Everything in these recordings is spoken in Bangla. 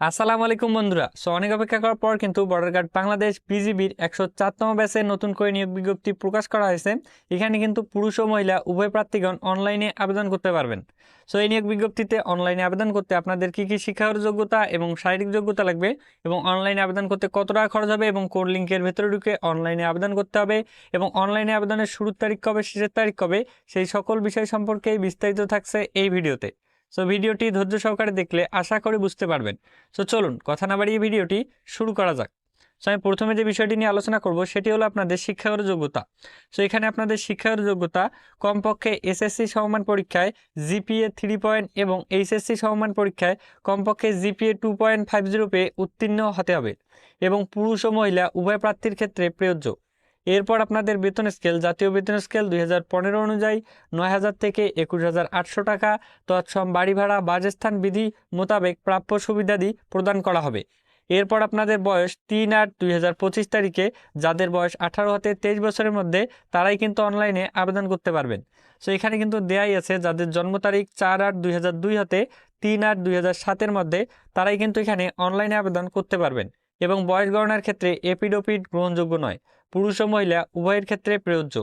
আসসালামু আলাইকুম বন্ধুরা। সো অনেক অপেক্ষা করার পর কিন্তু বর্ডার গার্ড বাংলাদেশ বিজিবির একশো চারতম ব্যাচে নতুন করে নিয়োগ বিজ্ঞপ্তি প্রকাশ করা হয়েছে। এখানে কিন্তু পুরুষ ও মহিলা উভয় প্রার্থীগণ অনলাইনে আবেদন করতে পারবেন। সো এই নিয়োগ বিজ্ঞপ্তিতে অনলাইনে আবেদন করতে আপনাদের কী কী শিক্ষাগত যোগ্যতা এবং শারীরিক যোগ্যতা লাগবে এবং অনলাইনে আবেদন করতে কত টাকা খরচ হবে এবং কোন লিঙ্কের ভেতরে ঢুকে অনলাইনে আবেদন করতে হবে এবং অনলাইনে আবেদনের শুরুর তারিখ কবে, শেষের তারিখ কবে, সেই সকল বিষয় সম্পর্কে বিস্তারিত থাকছে এই ভিডিওতে। সো ভিডিওটি ধৈর্য সহকারে দেখলে আশা করি বুঝতে পারবেন। সো চলুন, কথা না বাড়িয়ে ভিডিওটি শুরু করা যাক। সো আমি প্রথমে যে বিষয়টি নিয়ে আলোচনা করব, সেটি হলো আপনাদের শিক্ষাগত যোগ্যতা। সো এখানে আপনাদের শিক্ষাগত যোগ্যতা কমপক্ষে এসএসসি সমমান পরীক্ষায় জিপিএ থ্রি পয়েন্ট এবং এইচএসসি সমমান পরীক্ষায় কমপক্ষে GPA two point five zero পেয়ে উত্তীর্ণ হতে হবে এবং পুরুষ ও মহিলা উভয় প্রার্থীর ক্ষেত্রে প্রযোজ্য। এরপর আপনাদের বেতন স্কেল, জাতীয় বেতন স্কেল দুই হাজার পনেরো অনুযায়ী নয় হাজার থেকে একুশ হাজার আটশো টাকা। তৎসম বাড়ি ভাড়া, বাসস্থান বিধি মোতাবেক প্রাপ্য সুবিধাদি প্রদান করা হবে। এরপর আপনাদের বয়স তিন আট দুই তারিখে। যাদের বয়স আঠারো হতে তেইশ বছরের মধ্যে, তারাই কিন্তু অনলাইনে আবেদন করতে পারবেন। সো এখানে কিন্তু দেয়াই আছে, যাদের জন্ম তারিখ চার আট দুই হতে তিন আট দুই সাতের মধ্যে, তারাই কিন্তু এখানে অনলাইনে আবেদন করতে পারবেন। এবং বয়স গণনার ক্ষেত্রে এপিডোপিড গ্রহণযোগ্য নয়। পুরুষ ও মহিলা উভয়ের ক্ষেত্রে প্রযোজ্য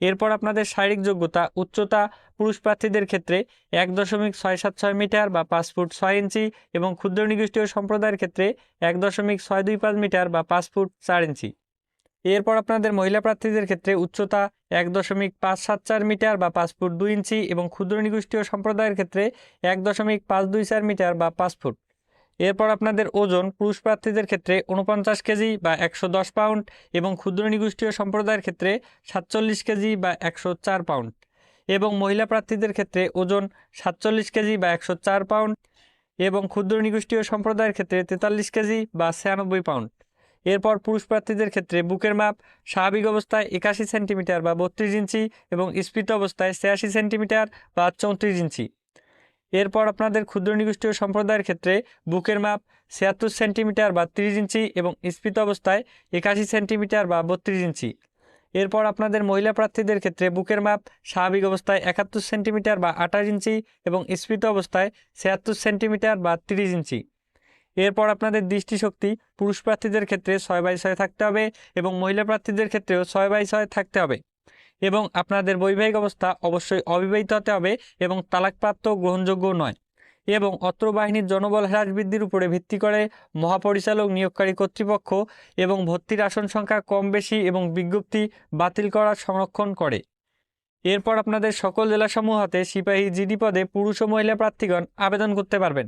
এরপর আপনাদের শারীরিক যোগ্যতা, উচ্চতা, পুরুষ প্রার্থীদের ক্ষেত্রে এক দশমিক ছয় সাত ছয় মিটার বা পাঁচ ফুট ছয় ইঞ্চি এবং ক্ষুদ্র নিগোষ্ঠীয় সম্প্রদায়ের ক্ষেত্রে এক দশমিক ছয় দুই পাঁচ মিটার বা পাঁচ ফুট চার ইঞ্চি। এরপর আপনাদের মহিলা প্রার্থীদের ক্ষেত্রে উচ্চতা এক দশমিক পাঁচ সাত চার মিটার বা পাঁচ ফুট দুই ইঞ্চি এবং ক্ষুদ্র নিগোষ্ঠীয় সম্প্রদায়ের ক্ষেত্রে এক দশমিক পাঁচ দুই চার মিটার বা পাঁচ ফুট। এরপর আপনাদের ওজন পুরুষ প্রার্থীদের ক্ষেত্রে উনপঞ্চাশ কেজি বা একশো দশ পাউন্ড এবং ক্ষুদ্র নিগোষ্ঠীয় সম্প্রদায়ের ক্ষেত্রে সাতচল্লিশ কেজি বা একশো চার পাউন্ড এবং মহিলা প্রার্থীদের ক্ষেত্রে ওজন সাতচল্লিশ কেজি বা একশো চার পাউন্ড এবং ক্ষুদ্র নিগোষ্ঠীয় সম্প্রদায়ের ক্ষেত্রে তেতাল্লিশ কেজি বা ছিয়ানব্বই পাউন্ড। এরপর পুরুষ প্রার্থীদের ক্ষেত্রে বুকের মাপ স্বাভাবিক অবস্থায় একাশি সেন্টিমিটার বা বত্রিশ ইঞ্চি এবং স্ফীত অবস্থায় ছিয়াশি সেন্টিমিটার বা চৌত্রিশ ইঞ্চি। এরপর আপনাদের ক্ষুদ্র নিগোষ্ঠীয় সম্প্রদায়ের ক্ষেত্রে বুকের মাপ ছিয়াত্তর সেন্টিমিটার বা ত্রিশ ইঞ্চি এবং স্ফীত অবস্থায় একাশি সেন্টিমিটার বা বত্রিশ ইঞ্চি। এরপর আপনাদের মহিলা প্রার্থীদের ক্ষেত্রে বুকের মাপ স্বাভাবিক অবস্থায় একাত্তর সেন্টিমিটার বা আঠাশ ইঞ্চি এবং স্ফীত অবস্থায় ছিয়াত্তর সেন্টিমিটার বা তিরিশ ইঞ্চি। এরপর আপনাদের দৃষ্টিশক্তি পুরুষ প্রার্থীদের ক্ষেত্রে ছয় বাই ছয় থাকতে হবে এবং মহিলা প্রার্থীদের ক্ষেত্রেও ছয় বাই ছয় থাকতে হবে। এবং আপনাদের বৈবাহিক অবস্থা অবশ্যই অবিবাহিত হতে হবে এবং তালাকপ্রাপ্ত গ্রহণযোগ্য নয়। এবং অত্র বাহিনীর জনবল হ্রাস বৃদ্ধির উপরে ভিত্তি করে মহাপরিচালক নিয়োগকারী কর্তৃপক্ষ এবং ভর্তির আসন সংখ্যা কম বেশি এবং বিজ্ঞপ্তি বাতিল করা সংরক্ষণ করে। এরপর আপনাদের সকল জেলাসমূহ হাতে সিপাহী জিডি পদে পুরুষ ও মহিলা প্রার্থীগণ আবেদন করতে পারবেন।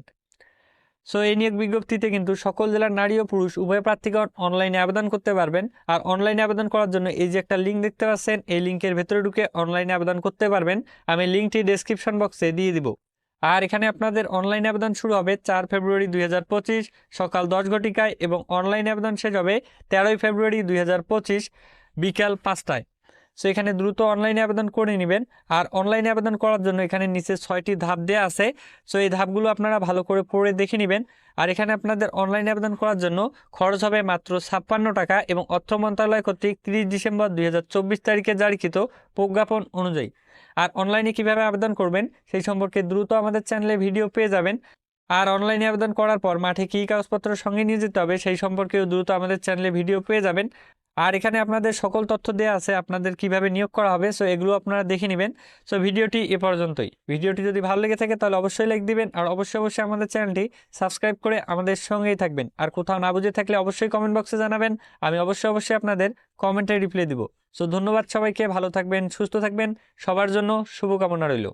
সো এই নিয়োগ বিজ্ঞপ্তিতে কিন্তু সকল জেলার নারী ও পুরুষ উভয় প্রার্থীগণ অনলাইনে আবেদন করতে পারবেন। আর অনলাইনে আবেদন করার জন্য এই যে একটা লিঙ্ক দেখতে পাচ্ছেন, এই লিঙ্কের ভেতরে ঢুকে অনলাইনে আবেদন করতে পারবেন। আমি লিঙ্কটি ডেসক্রিপশন বক্সে দিয়ে দিব। আর এখানে আপনাদের অনলাইন আবেদন শুরু হবে চার ফেব্রুয়ারি দুই হাজার পঁচিশ সকাল দশ ঘটিকায় এবং অনলাইন আবেদন শেষ হবে তেরোই ফেব্রুয়ারি দুই হাজার পঁচিশ বিকাল পাঁচটায়। সো এখানে দ্রুত অনলাইনে আবেদন করে নেবেন। আর অনলাইনে আবেদন করার জন্য এখানে নিচে ছয়টি ধাপ দেওয়া আছে। সো এই ধাপগুলো আপনারা ভালো করে পড়ে দেখে নেবেন। আর এখানে আপনাদের অনলাইনে আবেদন করার জন্য খরচ হবে মাত্র ছাপ্পান্ন টাকা এবং অর্থ মন্ত্রণালয় কর্তৃক তিরিশ ডিসেম্বর দুই হাজার চব্বিশ তারিখে জারিকৃত প্রজ্ঞাপন অনুযায়ী। আর অনলাইনে কীভাবে আবেদন করবেন সেই সম্পর্কে দ্রুত আমাদের চ্যানেলে ভিডিও পেয়ে যাবেন। আর অনলাইনে আবেদন করার পর মাঠে কী কাগজপত্র সঙ্গে নিয়ে যেতে হবে সেই সম্পর্কেও দ্রুত আমাদের চ্যানেলে ভিডিও পেয়ে যাবেন। আর এখানে আপনাদের সকল তথ্য দেওয়া আছে, আপনাদের কীভাবে নিয়োগ করা হবে সো এগুলো আপনারা দেখে নেবেন। সো ভিডিওটি এ পর্যন্তই। ভিডিওটি যদি ভালো লেগে থাকে তাহলে অবশ্যই লাইক দিবেন আর অবশ্যই অবশ্যই আমাদের চ্যানেলটি সাবস্ক্রাইব করে আমাদের সঙ্গেই থাকবেন। আর কোথাও না বুঝে থাকলে অবশ্যই কমেন্ট বক্সে জানাবেন, আমি অবশ্যই অবশ্যই আপনাদের কমেন্টে রিপ্লাই দিব। সো ধন্যবাদ সবাইকে, ভালো থাকবেন, সুস্থ থাকবেন, সবার জন্য শুভকামনা রইল।